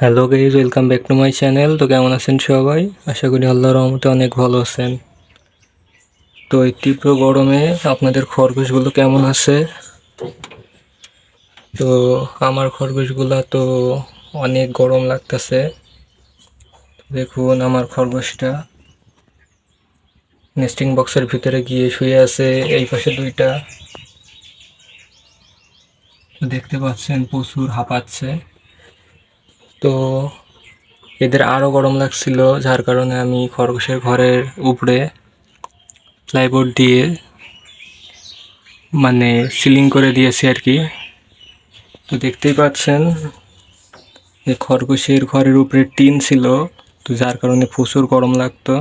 Hello guys welcome back to my channel তো কেমন আছেন সবাই? আশা করি আল্লাহ রহমতে অনেক ভালো আছেন। তো এই তীব্র গরমে আপনাদের খরগোশগুলো কেমন আছে? তো আমার খরগোশগুলা তো অনেক গরম লাগতেছে। দেখুন আমার খরগোশটা। নেস্টিং বক্সের ভিতরে গিয়ে শুয়ে আছে, এই পাশে দুইটা। দেখতে পাচ্ছেন প্রচুর হাঁপাচ্ছে। তো এদের আরও গরম লাগছিল, যার কারণে আমি খরগোশের ঘরের উপরে প্লাইবোর্ড দিয়ে মানে সিলিং করে দিয়েছি আর কি। তো দেখতেই পাচ্ছেন যে খরগোশের ঘরের উপরে টিন ছিল, তো যার কারণে প্রচুর গরম লাগতো।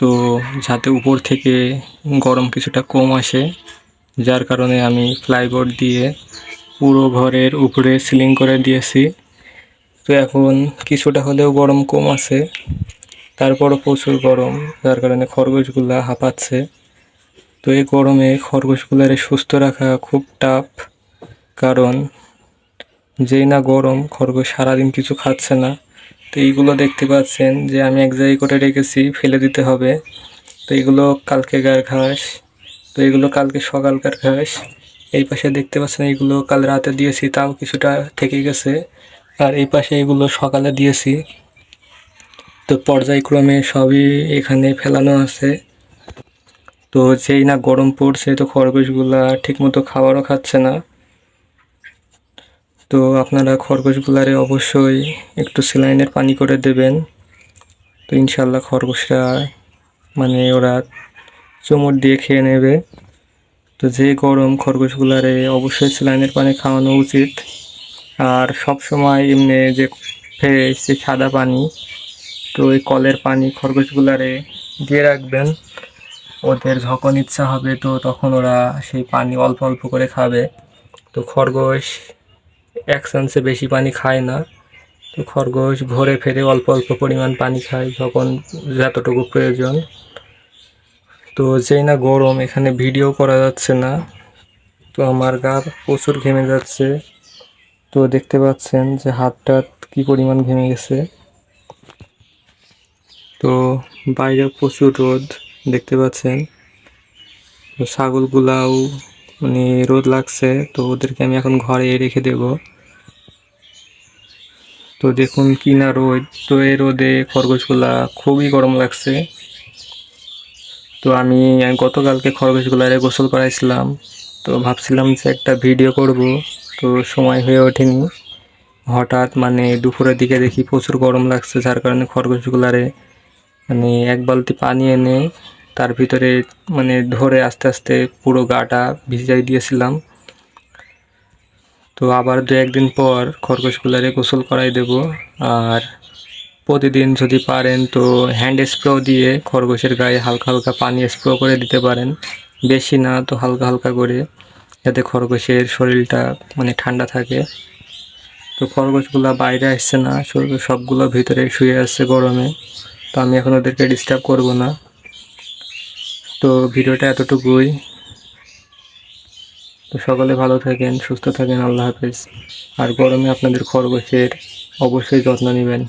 তো যাতে উপর থেকে গরম কিছুটা কম আসে, যার কারণে আমি প্লাইবোর্ড দিয়ে পুরো ঘরের উপরে সিলিং করে দিয়েছি। তো এখন কিছুটা হলেও গরম কম আছে। তারপরও প্রচুর গরম, যার কারণে খরগোশগুলা হাঁপাচ্ছে। তো এই গরমে খরগোশগুলারে সুস্থ রাখা খুব টাফ কারণ যেই না গরম, খরগোশ সারাদিন কিছু খাচ্ছে না। তো এইগুলো দেখতে পাচ্ছেন যে আমি এক জায়গায় করে রেখেছি, ফেলে দিতে হবে। তো এগুলো কালকে গায়ের ঘাস, তো এগুলো কালকে সকালকার ঘাস। এই পাশে দেখতে পাচ্ছেন এগুলো কাল রাতে দিয়েছি, তাও কিছুটা থেকে গেছে। আর এই পাশে এগুলো সকালে দিয়েছি। তো পর্যায়ক্রমে সবই এখানে ফেলানো আছে। তো যেই না গরম পড়ছে, তো খরগোশগুলা ঠিকমতো খাবারও খাচ্ছে না। তো আপনারা খরগোশগুলারে অবশ্যই একটু স্যালাইনের পানি করে দেবেন। তো ইনশাল্লাহ খরগোশরা মানে ওরা চুমুর দিয়ে খেয়ে নেবে। তো যে গরম খরগোশগুলারে অবশ্যই স্যালাইনের পানি খাওয়ানো উচিত। আর সব সময় এমনি যে যে সাদা পানি, তো ওই কলের পানি খরগোশগুলারে দিয়ে রাখবেন। ওদের যখন ইচ্ছা হবে তো তখন ওরা সেই পানি অল্প অল্প করে খাবে। তো খরগোশ এক চান্সে বেশি পানি খায় না। তো খরগোশ ঘরে ফেরে অল্প অল্প পরিমাণ পানি খায় যখন যতটুকু প্রয়োজন। তো যেই না গরম, এখানে ভিডিও করা যাচ্ছে না। তো আমার গা প্রচুর ঘেমে যাচ্ছে। তো দেখতে পাচ্ছেন যে হাতটা কি পরিমাণ ঘেমে গেছে। তো বাইরে প্রচুর রোদ দেখতে পাচ্ছেন। তো ছাগলগুলাও মানে রোদ লাগছে, তো ওদেরকে আমি এখন ঘরে রেখে দেব। তো দেখুন কি না রোদ। তো এই রোদে খরগোশগুলা খুবই গরম লাগছে। তো আমি গতকালকে খরগোশগুলারে গোসল করাইছিলাম। তো ভাবছিলাম যে একটা ভিডিও করব। তো সময় হয়ে ওঠেনি। হঠাৎ মানে দুপুরের দিকে দেখি প্রচুর গরম লাগছে, যার কারণে খরগোশগুলারে মানে এক বালতি পানি এনে তার ভিতরে মানে ধরে আস্তে আস্তে পুরো গাটা ভিজাই দিয়েছিলাম। তো আবার দু একদিন পর খরগোশগুলারে গোসল করাই দেব। আর প্রতিদিন যদি পারেন তো হ্যান্ড স্প্রে দিয়ে খরগোশের গায়ে হালকা হালকা পানি স্প্রে করে দিতে পারেন। বেশি না, তো হালকা হালকা করে। যাতে খরগোশের শরীরটা মানে ঠান্ডা থাকে। তো খরগোশগুলো বাইরে আসছে না সব- সবগুলো ভিতরে শুয়ে আসছে গরমে। তো আমি এখন ওদেরকে ডিস্টার্ব করব না। তো ভিডিওটা এতটুকুই। তো সকলে ভালো থাকেন, সুস্থ থাকেন, আল্লাহ হাফেজ। আর গরমে আপনাদের খরগোশের অবশ্যই যত্ন নেবেন।